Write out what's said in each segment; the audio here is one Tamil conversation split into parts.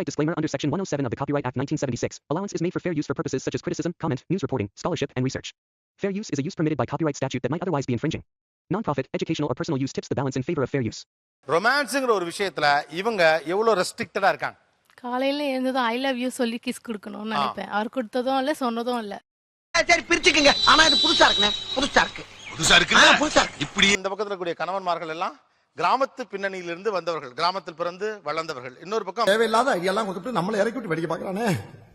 Copyright disclaimer under Section 107 of the Copyright Act 1976. Allowance is made for fair use for purposes such as criticism, comment, news reporting, scholarship, and research. Fair use is a use permitted by copyright statute that might otherwise be infringing. Non-profit, educational, or personal use tips the balance in favor of fair use. ரொமான்ஸுங்கிற ஒரு விஷயத்துல இவங்க எவ்வளவு ரெஸ்ட்ரிக்டடா இருக்காங்க காலையில எழுந்ததும் ஐ லவ் யூ சொல்லி கிஸ் கொடுக்கணும்னு நினைப்பேன் அவர் கொடுத்ததும் இல்ல சொன்னதும் இல்ல சரி பிரிச்சுக்குங்க ஆனா இது புதுசா இருக்குண்ணே புதுசா இருக்கு புதுசா ஆ, புதுசா இருக்கு இப்படி இந்த பக்கத்துல கூடிய கணவன்மார்கள் எல்லாம் கிராமத்து பின்னணியிலிருந்து வந்தவர்கள் கிராமத்தில் பிறந்து வளர்ந்தவர்கள். இன்னொரு பக்கம் தேவையில்லாத ஐடியாலாம் கொடுத்துட்டு நம்மளை இறக்கி விட்டு வெடிக்க பாக்குறானே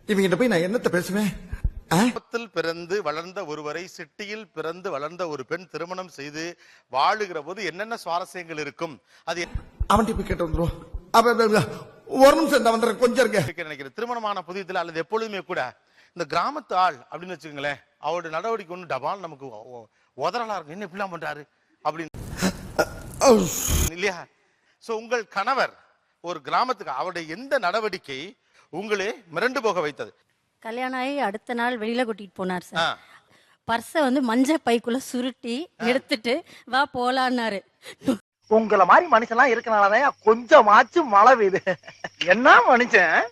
இவங்கிட்ட போய் நான் என்னத்த பேசுவேன்? கிராமத்தில் பிறந்து வளர்ந்த ஒருவரை சிட்டியில் பிறந்து வளர்ந்த ஒரு பெண் திருமணம் செய்து வாழுகிற போது என்னென்ன சுவாரஸ்யங்கள் இருக்கும்? அது அவன்கிட்ட போய் கேட்டு அப்ப, ஒரு நிமிஷம் இந்த வந்துடுறேன் கொஞ்சம் என்ன நினைக்கிறேன். திருமணமான புதியத்துல அல்லது எப்பொழுதுமே கூட இந்த கிராமத்து ஆள் அப்படின்னு வச்சுக்கோங்களேன் அவருடைய நடவடிக்கை ஒன்று டபால் நமக்கு உதறலா இருக்கும். என்ன இப்படிலாம் பண்றாரு? அப்படின்னு இல்லையா? சோ உங்கள் கணவர் ஒரு கிராமத்துக்கு அவருடைய எந்த நடவடிக்கை உங்களே மிரண்டு போக வைத்தது? கல்யாணம் ஆகி அடுத்த நாள் வெளியில கூட்டிட்டு போனார். சார். பர்ஸை வந்து மஞ்சள் பைக்குள்ள சுருட்டி எடுத்துட்டு வா போலான்னாரு. உங்களை மாதிரி மனுஷன்லாம் இருக்கனாலதான் கொஞ்சமாச்சும் மழை பெய்யுது. என்ன மனுஷன்?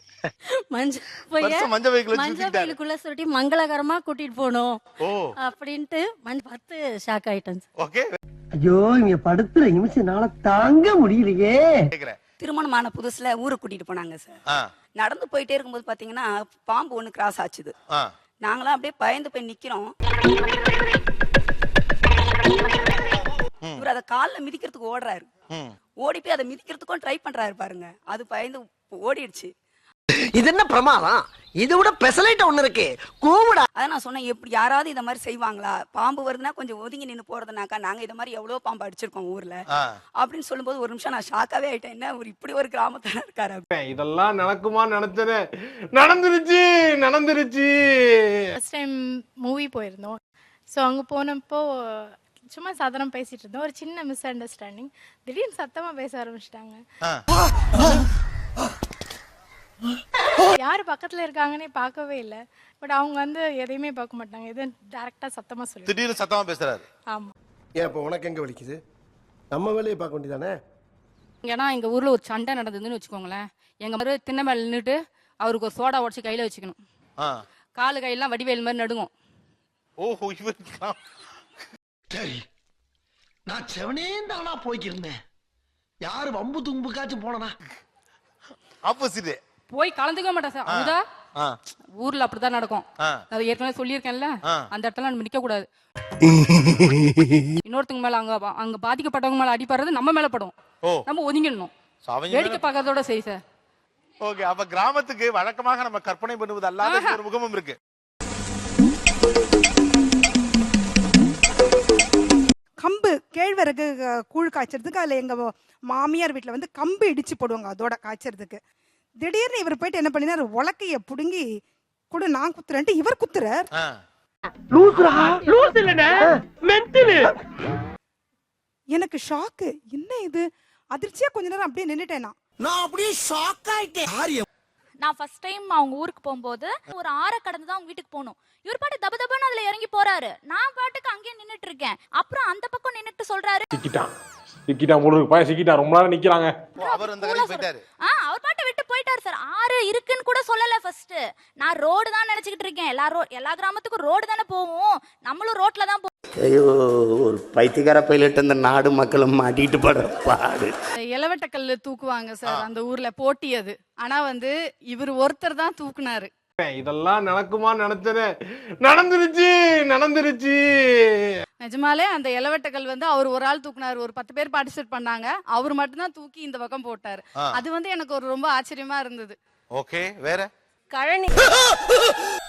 மஞ்சள் பைய பர்ஸை மஞ்சள் பைக்குள்ள மஞ்சள் சுருட்டிக்கிட்டாரு. பைக்குள்ள சுருட்டி மங்களகரமா கூட்டிட்டு போனோம் ஓ. அப்படின்ட்டு மஞ்சள் பார்த்து ஷாக் ஆயிட்டேன் சார். ஓகே. ஐயோ இங்க படுத்துற நிமிஷம்னால தாங்க முடியலையே. கேக்குறேன். திருமணமான புதுசுல ஊருக்கு கூட்டிட்டு போனாங்க சார் நடந்து போயிட்டே இருக்கும்போது பாத்தீங்கன்னா பாம்பு ஒண்ணு கிராஸ் ஆச்சுது. ஆ. நாங்களாம் அப்படியே பயந்து போய் நிக்கிறோம். இவர் அதை கால்ல மிதிக்கிறதுக்கு ஓடுறாரு. ம். ஓடி போய் அதை மிதிக்கிறதுக்கும் ட்ரை பண்றாரு பாருங்க. அது பயந்து ஓடிடுச்சு. இது என்ன பிரமாதம்? இது விட பெசலைட் ஒண்ணு இருக்கு. கூவிடா. அதான் நான் சொன்னேன் எப்படி யாராவது இந்த மாதிரி செய்வாங்களா? பாம்பு வருதுன்னா கொஞ்சம் ஒதுங்கி நின்னு போறதுனாக்கா நாங்க இந்த மாதிரி எவ்வளவு பாம்பு அடிச்சிருக்கோம் ஊர்ல. அப்படின்னு சொல்லும்போது ஒரு நிமிஷம் நான் ஷாக்காவே ஆயிட்டேன். என்ன ஒரு இப்படி ஒரு கிராமத்துல இருக்காரு இதெல்லாம் நடக்குமா நினைச்சனே. நடந்துருச்சு நடந்துருச்சு. ஃபர்ஸ்ட் டைம் மூவி போயிருந்தோம். ஸோ அங்கே போனப்போ சும்மா சாதாரணம் பேசிட்டு இருந்தோம். ஒரு சின்ன மிஸ் அண்டர்ஸ்டாண்டிங் திடீர்னு சத்தமா பேச ஆரம்பிச்சிட்டாங்க. யார் பக்கத்துல இருக்காங்கன்னே பார்க்கவே இல்லை. பட் அவங்க வந்து எதையுமே பார்க்க மாட்டாங்க. எதுவும் டேரக்டா சத்தமா சொல்லி திடீர்னு சத்தமா பேசுறாரு. ஆமா. ஏன் இப்போ உனக்கு எங்க வலிக்குது? நம்ம வேலையை பார்க்க வேண்டியதானே? ஏன்னா எங்க ஊர்ல ஒரு சண்டை நடந்ததுன்னு வச்சுக்கோங்களேன். எங்க மாதிரி திண்ணை மேல நின்றுட்டு அவருக்கு ஒரு சோடா உடச்சு கையில வச்சுக்கணும். ஆ. காலு கையெல்லாம் வடிவேல் மாதிரி நடுங்கும். ஓஹோ இவர் கிராம- சரி நான் செவனே தானா போய்க்கிருந்தேன். யாரு வம்பு தும்புக்காச்சும் போனனா? ஆப்போசிட் போய் கலந்துக்க மாட்டேன் சார். அமுதா ஆ. ஊர்ல அப்படிதான் நடக்கும். அது ஏற்கனவே சொல்லியிருக்கேன்ல. அந்த இடத்துல நம்ம நிக்க கூடாது. இன்னொருத்தங்க மேல அங்க அங்க பாதிக்கப்பட்டவங்க மேல அடிப்படுறது நம்ம மேல படும். நம்ம ஒதுங்கிடணும். வேடிக்கை பார்க்கறதோட சரி சார். ஓகே அப்ப கிராமத்துக்கு வழக்கமாக நம்ம கற்பனை பண்ணுவது அல்லாத ஒரு முகமும் இருக்கு. கம்பு கேழ்வரகு கூழ் காய்ச்சறதுக்கு அதில் எங்கள் மாமியார் வீட்டில் வந்து கம்பு இடிச்சு போடுவாங்க அதோட காய்ச்சறதுக்கு. திடீர்னு இவர் போயிட்டு என்ன பண்ணினார்? உலக்கைய புடுங்கி கொடு நான் குத்துறேன்ட்டு இவர் குத்துறார். ஆ. லூசுரா? லூசு இல்லனே மென்டலு எனக்கு ஷாக்கு. என்ன இது? அதிர்ச்சியா கொஞ்ச நேரம் அப்படியே நின்னுட்டேன் நான். அப்படியே ஷாக் ஆயிட்டேன். நான் ஃபர்ஸ்ட் டைம் அவங்க ஊருக்கு போகும்போது ஒரு ஆறை கடந்து தான் அவங்க வீட்டுக்கு போகணும். இவர் பாட்டு தப தபன்னு அதுல இறங்கி போறாரு. நான் பாட்டுக்கு அங்கேயே நின்னுட்டு இருக்கேன் அப்புறம் அந்த பக்கம் நின்னுட்டு சொல்றாரு. சிக்கிட்டான். சிக்கிட்டான் போல இருக்கு. பையன் சிக்கிட்டான். ரொம்ப நேரம் நிக்கிறாங்க. அவர் அந்த கடைக்கு போயிட்டாரு ஆ அவர் பாட்டு விட்டு போயிட்டாரு சார் ஆறு இருக்குன்னு கூட சொல்லல ஃபர்ஸ்ட் நான் ரோடு தான் நினைச்சுக்கிட்டு இருக்கேன். எல்லா ரோ எல்லா கிராமத்துக்கும் ரோடு தானே போவோம். நம்மளும் ரோட்ல தான் போவோம் ஐயோ ஒரு பைத்தியக்கார பைலட் இந்த நாடு மக்களும் மாட்டிட்டு படுற பாடு. இளவட்டக்கல்ல தூக்குவாங்க சார் அந்த ஊர்ல போட்டி அது. ஆனா வந்து இவர் ஒருத்தர் தான் தூக்குனாரு. இதெல்லாம் நடக்குமா நினைச்சனே. நடந்துருச்சு நடந்துருச்சு. நிஜமாலே அந்த இளவட்டக்கல் வந்து அவர் ஒரு ஆள் தூக்குனாரு. ஒரு பத்து பேர் பார்ட்டிசிபேட் பண்ணாங்க. அவர் மட்டும்தான் தூக்கி இந்த பக்கம் போட்டாரு. அது வந்து எனக்கு ஒரு ரொம்ப ஆச்சரியமா இருந்தது. ஓகே வேற? கழனி.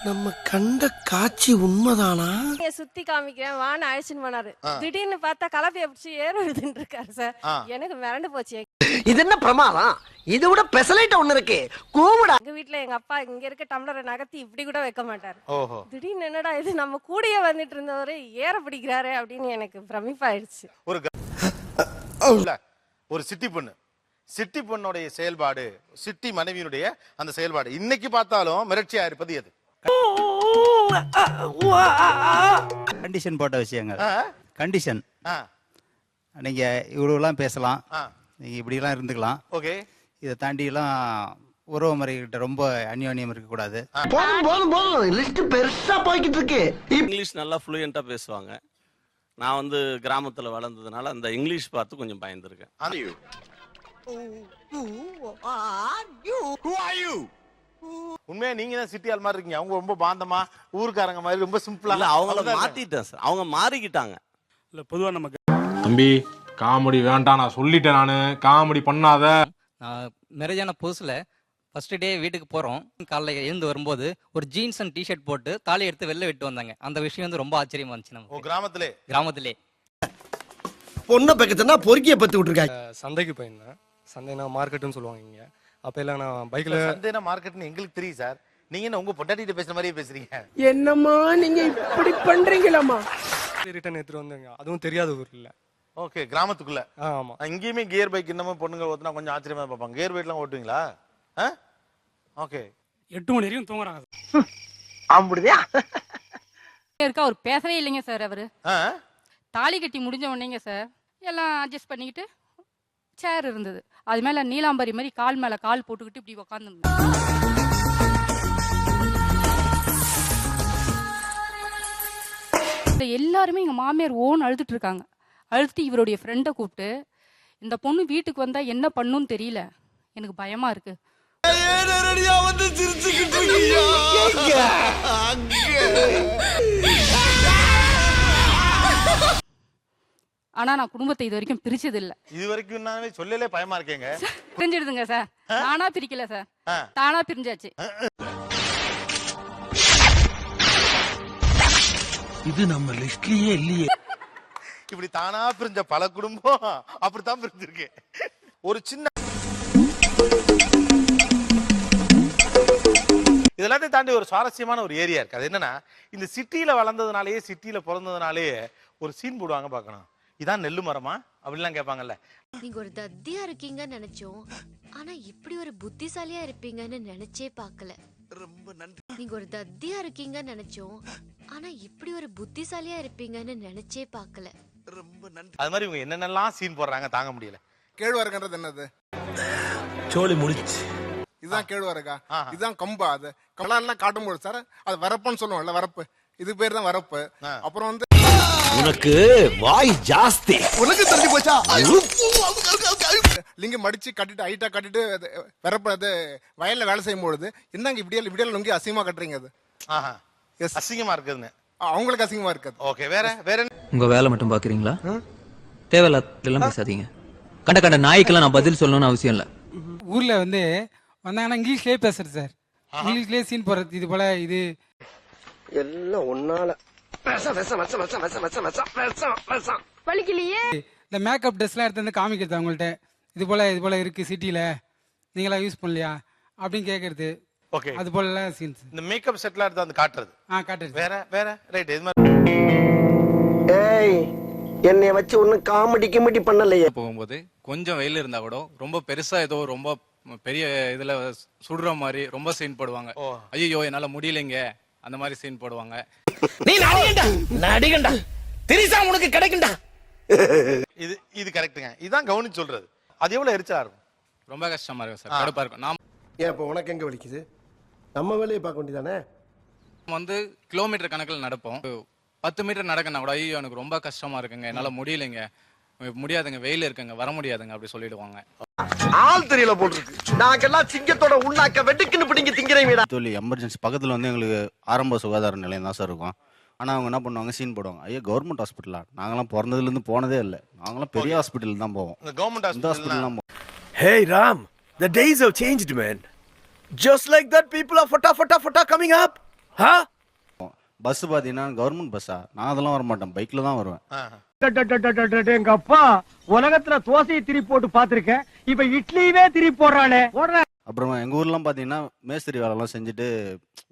நம்ம கண்ட காட்சி உண்மைதானா? சுத்தி காமிக்கிறேன். வான்னு அழைச்சின்னு போனாரு. திடீர்னு பார்த்தா கலப்பைய பிடிச்சி ஏறுதுன்னு இருக்காரு சார். எனக்கு மிரண்டு போச்சு. இது என்ன பிரமாதம்? இது விட பெசலைட் ஒண்ணு இருக்கு. கூவிடா எங்க வீட்ல எங்க அப்பா இங்க இருக்க டம்ளரை நகர்த்தி இப்படி கூட வைக்க மாட்டாரு. ஓஹோ. திடீர்னு என்னடா இது? நம்ம கூடயே வந்துட்டு இருந்தவரு ஏற பிடிக்கிறாரு அப்படின்னு எனக்கு பிரமிப்பாயிடுச்சு. ஒரு ஒரு சிட்டி பொண்ணு. சிட்டி பொண்ணுடைய செயல்பாடு சிட்டி மனைவியினுடைய அந்த செயல்பாடு. இன்னைக்கு பார்த்தாலும் மிரட்சியா இருப்பது எது? கண்டிஷன் போட்ட விஷயங்கள்? கண்டிஷன் நீங்க இவ்வளவுலாம் பேசலாம். நீங்க இப்படிலாம் இருந்துக்கலாம். ஓகே. இதை தாண்டிலாம் உறவுமுறைகிட்ட ரொம்ப அந்யோன்யம் இருக்கக்கூடாது. போதும் போதும் போதும். லிஸ்ட் பெருசா போய்கிட்டு இருக்கு. இங்கிலீஷ் நல்லா ஃப்ளூயண்ட்டாக பேசுவாங்க. நான் வந்து கிராமத்தில் வளர்ந்ததுனால அந்த இங்கிலீஷ் பார்த்து கொஞ்சம் பயந்துருக்கேன். உண்மையா நீங்க தான் சிட்டி ஆள் மாதிரி இருக்கீங்க. அவங்க ரொம்ப பாந்தமா ஊருக்காரங்க மாதிரி ரொம்ப சிம்பிளா இல்லை அவங்கள மாற்றிட்டேன் சார். அவங்க மாறிக்கிட்டாங்க. இல்ல பொதுவா நமக்கு தம்பி காமெடி வேண்டாம் நான் சொல்லிட்டேன் நானு. காமெடி பண்ணாத. மேரேஜான புதுசில் ஃபர்ஸ்ட் டே வீட்டுக்கு போகிறோம் காலைல எழுந்து வரும்போது ஒரு ஜீன்ஸ் அண்ட் டிஷர்ட் போட்டு தாலி எடுத்து வெளில விட்டு வந்தாங்க. அந்த விஷயம் வந்து ரொம்ப ஆச்சரியமா இருந்துச்சு ஓ நமக்கு கிராமத்திலே? கிராமத்திலே. பொண்ணை பக்கத்துனா பொறுக்கிய பத்தி விட்டுருக்காங்க. சந்தைக்கு போயிருந்தேன். சந்தைனா மார்க்கெட்டுன்னு சொல்லுவாங்க இங்க. அப்ப எல்லாம் நான் பைக்ல சந்தைனா மார்க்கெட்னு எங்களுக்கு தெரியும் சார். நீங்க என்ன உங்க பொட்டாட்டிட்ட பேசுற மாதிரியே பேசுறீங்க? என்னம்மா நீங்க இப்படி பண்றீங்களாமா ரிட்டர்ன் எடுத்துட்டு வந்தேங்க அதுவும் தெரியாத ஊர்ல. ஓகே கிராமத்துக்குள்ள. ஆமா. இங்கேயுமே கியர் பைக் இன்னமும் பொண்ணுங்க ஓட்டுனா கொஞ்சம் ஆச்சரியமா பார்ப்பாங்க. கியர் பைக்லாம் ஓட்டுவீங்களா? ஓகே. எட்டு மணி வரைக்கும் தூங்குறாங்க அப்படியா இருக்கா அவர் பேசவே இல்லைங்க சார் அவரு. ஆ? தாலி கட்டி முடிஞ்ச உடனேங்க சார் எல்லாம் அட்ஜஸ்ட் பண்ணிக்கிட்டு சேர் இருந்தது. அது மேல நீலாம்பரி மாதிரி கால் மேல கால் போட்டுக்கிட்டு இப்படி உட்காந்துருந்தேன் எல்லாருமே எங்க மாமியார் ஓன் அழுதுட்டு இருக்காங்க. அழுதுட்டு இவருடைய ஃப்ரெண்டை கூப்பிட்டு இந்த பொண்ணு வீட்டுக்கு வந்தா என்ன பண்ணுன்னு தெரியல. எனக்கு பயமா இருக்கு. ஆனா நான் குடும்பத்தை இது வரைக்கும் பிரிச்சது இல்ல இது வரைக்கும் நானே சொல்லலே பயமா இருக்கேங்க. பிரிஞ்சிடுதுங்க சார். நானா பிரிக்கல சார். தானா பிரிஞ்சாச்சு. இது நம்ம லிஸ்ட்லயே இல்லையே. இப்படி தானா பிரிஞ்ச பல குடும்பம் அப்படித்தான் பிரிஞ்சிருக்கு. ஒரு சின்ன இதெல்லாத்தையும் தாண்டி ஒரு சுவாரஸ்யமான ஒரு ஏரியா இருக்கு. அது என்னன்னா இந்த சிட்டியில வளர்ந்ததுனாலயே சிட்டியில பிறந்ததுனாலயே ஒரு சீன் போடுவாங்க பார்க்கணும். இதான் நெல்லு மரமா? அப்படிலாம் கேட்பாங்கல்ல. நீங்க ஒரு தத்தியா இருக்கீங்கன்னு நினைச்சோம். ஆனா இப்படி ஒரு புத்திசாலியா இருப்பீங்கன்னு நினைச்சே பார்க்கல. ரொம்ப நன்றி. நீங்க ஒரு தத்தியா இருக்கீங்கன்னு நினைச்சோம். ஆனா இப்படி ஒரு புத்திசாலியா இருப்பீங்கன்னு நினைச்சே பார்க்கல. ரொம்ப நன்றி. அது மாதிரி இவங்க என்னென்னலாம் சீன் போடுறாங்க தாங்க முடியல. கேழ்வரகுன்றது என்னது? சோழி முடிச்சு இதுதான் கேழ்வரகா. இதுதான் கம்பா அது. கலர்லாம் காட்டும்போது சார் அது வரப்புன்னு சொல்லுவோம்ல வரப்பு. இது பேர் தான் வரப்பு. அப்புறம் வந்து உனக்கு வாய் ஜாஸ்தி. உனக்கு தள்ளி போச்சா? லிங்கம் மடிச்சு கட்டிட்டு ஹைட்டா கட்டிட்டு அது வரப்பு அது வயல்ல வேலை செய்யும் பொழுது என்னங்க இப்படியே இப்படியே லுங்கி அசிங்கமா கட்டுறீங்க அது. ஆஹா. எஸ் அசிங்கமா இருக்குதுன்னு. அவங்களுக்கு அசிங்கமா இருக்காது. ஓகே வேற வேற? உங்க வேலை மட்டும் பாக்குறீங்களா? தேவையில்லாம் பேசாதீங்க. கண்ட கண்ட நாய்க்கெல்லாம் நான் பதில் சொல்லணும்னு அவசியம் இல்ல. ஊர்ல வந்து வந்தாங்கன்னா இங்கிலீஷ்லயே பேசுறது சார். இங்கிலீஷ்லயே சீன் போடுறது இது போல இது. எல்லாம் ஒன்னால. வலிக்கலையே. இந்த மேக்கப் ட்ரெஸ்லாம் எடுத்து வந்து காமிக்கிறது அவங்கள்ட்ட இது போல இது போல இருக்கு சிட்டில. நீங்களா யூஸ் பண்ணலையா? அப்படின்னு கேட்கறது ஓகே அது போல சீன்ஸ் இந்த மேக்கப் செட்லாம் எடுத்து வந்து காட்டுறது. ஆ காட்டுறது. வேற வேற ரைட் இது மாதிரி. ஏய் என்னைய வச்சு ஒன்னும் காமெடி கிமெடி பண்ணலையே. போகும்போது கொஞ்சம் வெயில் இருந்தா கூட ரொம்ப பெருசா ஏதோ ரொம்ப பெரிய இதுல சுடுற மாதிரி ரொம்ப சீன் போடுவாங்க. ஐயோ என்னால முடியலைங்க. அந்த மாதிரி சீன் போடுவாங்க. நீ நடிகண்டா? நடிகண்டா? திரிசா உனக்கு கிடைக்கும்டா இது இது கரெக்ட்டுங்க இதுதான் கவனிச்சு சொல்றது. அது எவ்வளவு எரிச்சலா இருக்கும்? ரொம்ப கஷ்டமா இருக்கும். சார் கடுப்பா இருக்கும். நான் ஏன் இப்போ உனக்கு எங்க வலிக்குது? நம்ம வேலையை பார்க்க வேண்டியதானே? வந்து கிலோமீட்டர் கணக்கில் நடப்போம். பத்து மீட்டர் நடக்கனா கூட ஐயோ எனக்கு ரொம்ப கஷ்டமா இருக்குங்க. என்னால முடியலைங்க. முடியாதுங்க வெயில் இருக்குங்க வர முடியாதுங்க அப்படி சொல்லிடுவாங்க. ஆள் தெரியல போட்டுருக்கு நாங்கெல்லாம் சிங்கத்தோட உண்ணாக்க வெட்டுக்குன்னு பிடிங்க திங்கிறீங்கடா சொல்லி எமர்ஜென்சி பக்கத்தில் வந்து எங்களுக்கு ஆரம்ப சுகாதார நிலையம் தான் சார் இருக்கும். ஆனால் அவங்க என்ன பண்ணுவாங்க சீன் போடுவாங்க. ஐயோ கவர்மெண்ட் ஹாஸ்பிட்டலா நாங்களாம் பிறந்ததுலேருந்து போனதே இல்லை. நாங்களாம் பெரிய ஹாஸ்பிட்டல் தான் போவோம். இந்த கவர்மெண்ட் ஹாஸ்பிட்டல் தான் போவோம் Hey Ram, the days have changed, man. Just like that, people are fata fata fata coming up. Huh? Bus பார்த்தீங்கன்னா கவர்மெண்ட் பஸ்ஸா நான் அதெல்லாம் வர மாட்டேன் பைக்கில் தான் வருவேன். எங்க அப்பா உலகத்துல தோசையை திரி போட்டு பாத்திருக்கேன் இப்ப இட்லியவே திரி போடுறானே அப்புறமா எங்கள் ஊர்லாம் பார்த்தீங்கன்னா மேஸ்திரி வேலைலாம் செஞ்சுட்டு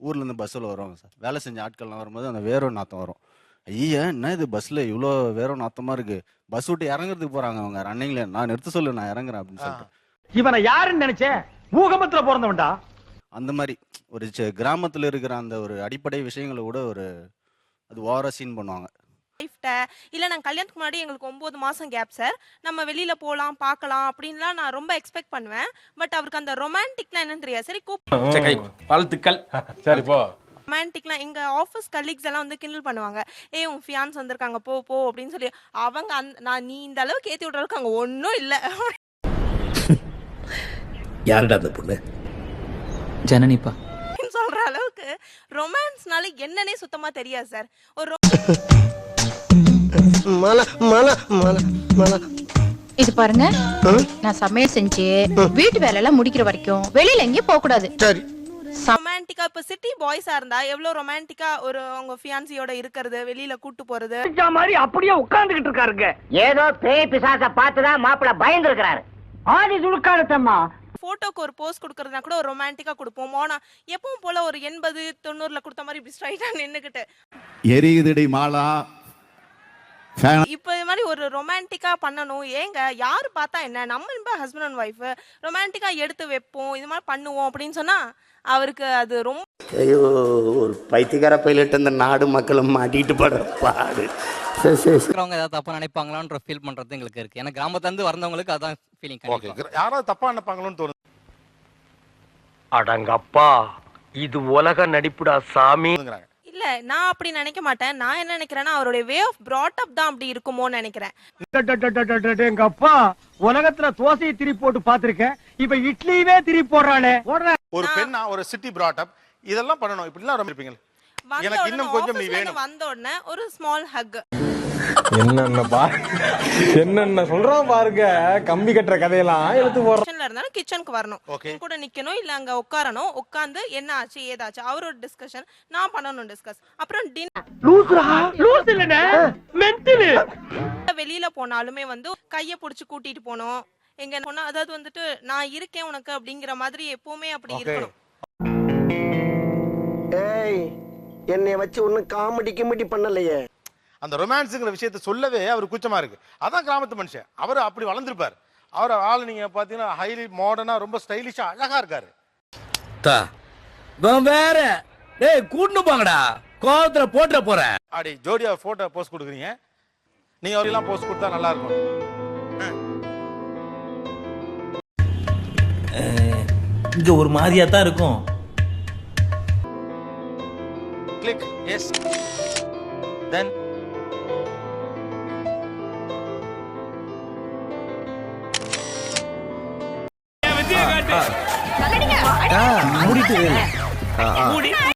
ஊர்லேருந்து பஸ்ஸில் வருவாங்க சார் வேலை செஞ்ச ஆட்கள்லாம் வரும்போது அந்த வேர்வை நாத்தம் வரும் ஐயா என்ன இது பஸ்ஸில் இவ்வளோ வேர்வை நாத்தமாக இருக்கு பஸ் விட்டு இறங்குறதுக்கு போகிறாங்க அவங்க ரன்னிங்ல நான் நிறுத்த சொல்லு நான் இறங்குறேன் அப்படின்னு சொல்லிட்டு இவனை யாருன்னு நினைச்சேன் பூகம்பத்துல பிறந்தவன்டா அந்த மாதிரி ஒரு சி- கிராமத்துல இருக்கிற அந்த ஒரு அடிப்படை விஷயங்களை கூட ஒரு அது ஓவரா சீன் பண்ணுவாங்க. இல்லை நாங்கள் கல்யாணத்துக்கு முன்னாடி எங்களுக்கு ஒம்பது மாதம் கேப் சார் நம்ம வெளியில் போகலாம் பார்க்கலாம் அப்படின்லாம் நான் ரொம்ப எக்ஸ்பெக்ட் பண்ணுவேன். பட் அவருக்கு அந்த ரொமான்டிக்லாம் என்னன்னு தெரியாது. சரி கூப்பிட்டு வாழ்த்துக்கள். சரி போ. ரொமான்டிக்லாம் எங்க ஆஃபீஸ் கலீக்ஸ் எல்லாம் வந்து கிண்டல் பண்ணுவாங்க. ஏய் உன் ஃபியான்ஸ் வந்திருக்காங்க போ போ அப்படின்னு சொல்லி. அவங்க அந்த நான் நீ இந்த அளவுக்கு ஏத்தி விடுற அளவுக்கு அங்க ஒன்றும் இல்லை. யாருடா அந்த பொண்ணு? ஜனனிப்பா. சொல்ற அளவுக்கு ரொமான்ஸ்னால என்னன்னே சுத்தமா தெரியாது சார். ஒரு மல மல மல மல இது பாருங்க. நான் சமையல் செஞ்சு வீட்டு வேலை எல்லாம் முடிக்கிற வரைக்கும் வெளியில எங்கேயும் போக கூடாது. சரி. ரொமான்டிக்கா இப்ப சிட்டி பாய்ஸா இருந்தா எவ்வளவு ரொமான்டிக்கா ஒரு அவங்க ஃபியான்சியோட இருக்கிறது வெளியில கூட்டு போறது? மாதிரி அப்படியே உட்கார்ந்துகிட்டு இருக்காருங்க. ஏதோ பேய் பிசாச பார்த்துதான் மாப்பிள்ள பயந்து இருக்கிறாரு ஆதி சுடுக்காலத்தம்மா போட்டோக்கு ஒரு போஸ் கொடுக்கறதுனா கூட ஒரு ரொமான்டிக்கா கொடுப்போம். ஆனா எப்பவும் போல ஒரு எண்பது தொண்ணூறுல கொடுத்த மாதிரி இப்படி ஸ்ட்ரைட்டா நின்னுக்கிட்டு. எரியுதுடி மாலா. இப்போ இது மாதிரி ஒரு ரொமான்டிக்கா பண்ணணும். ஏங்க யாரு பார்த்தா என்ன? நம்ம இப்போ ஹஸ்பண்ட் அண்ட் ஒய்ஃப் ரொமான்டிக்கா எடுத்து வைப்போம். இது மாதிரி பண்ணுவோம் அப்படின்னு சொன்னா அவருக்கு அது ரொம்ப ஐயோ ஒரு பைத்தியக்கார பைலட் இந்த நாடு மக்களும் மாட்டிட்டு படுற பாடு. சரி இருக்கிறவங்க ஏதாவது தப்பா நினைப்பாங்களான்ற ஃபீல் பண்றது எங்களுக்கு இருக்கு. ஏன்னா கிராமத்துல இருந்து வந்தவங்களுக்கு அதான் ஃபீலிங் ஓகே யாராவது தப்பா நினைப்பாங்களோன்னு தோணுது. அடங்கப்பா இது உலக நடிப்புடா சாமி. இல்ல நான் அப்படி நினைக்க மாட்டேன். நான் என்ன நினைக்கிறேன்னா அவருடைய வே ஆஃப் brought up தான் அப்படி இருக்குமோன்னு நினைக்கிறேன். எங்க அப்பா உலகத்துல தோசையை திருப்பி போட்டு பாத்திருக்கேன் இப்ப இட்லியுமே திருப்பி போடுறானே. போடுற ஒரு பெண்ணா ஒரு சிட்டி பிராட் இதெல்லாம் பண்ணணும். இப்படிலாம் ரொம்ப எனக்கு இன்னும் கொஞ்சம் நீ வேணும். வந்த உடனே ஒரு ஸ்மால் ஹக் என்னென்ன பா என்னென்ன சொல்றான் பாருங்க. கம்பி கட்டுற கதையெல்லாம் எடுத்து போடுறான். கிச்சன்ல இருந்தாலும் கிச்சனுக்கு வரணும். கூட நிக்கணும் இல்ல அங்க உட்காரணும். உட்கார்ந்து என்ன ஆச்சு ஏதாச்சு. அவரோட டிஸ்கஷன் நான் பண்ணணும் டிஸ்கஸ் அப்புறம் டின்னர் லூசுரா லூசு இல்லனே மென்டலு வெளியில போனாலுமே வந்து கைய புடிச்சு கூட்டிட்டு போனோம் எங்க போனா அதாவது வந்துட்டு நான் இருக்கேன் உனக்கு அப்படிங்கிற மாதிரி எப்பவுமே அப்படி. இருக்கணும். ஏய் என்னைய வச்சு ஒன்னும் காமெடி கிமெடி பண்ணலையே. அந்த ரொமான்ஸுங்கிற விஷயத்த சொல்லவே அவர் கூச்சமா இருக்கு. அதான் கிராமத்து மனுஷன். அவர் அப்படி வளர்ந்துருப்பார். அவர் ஆள் நீங்க பாத்தீங்கன்னா ஹைலி மாடர்னா ரொம்ப ஸ்டைலிஷா அழகா இருக்காரு. வேற. டேய் கூட்டு போங்கடா. கோவத்துல போட்டுற போறேன். அப்படி ஜோடியா போட்டோ போஸ்ட் கொடுக்குறீங்க. நீங்க அவரெல்லாம் போஸ்ட் கொடுத்தா நல்லா இருக்கும். இங்க ஒரு மாதிரியா தான் இருக்கும். கிளிக் எஸ் தென் மூடிட்டு.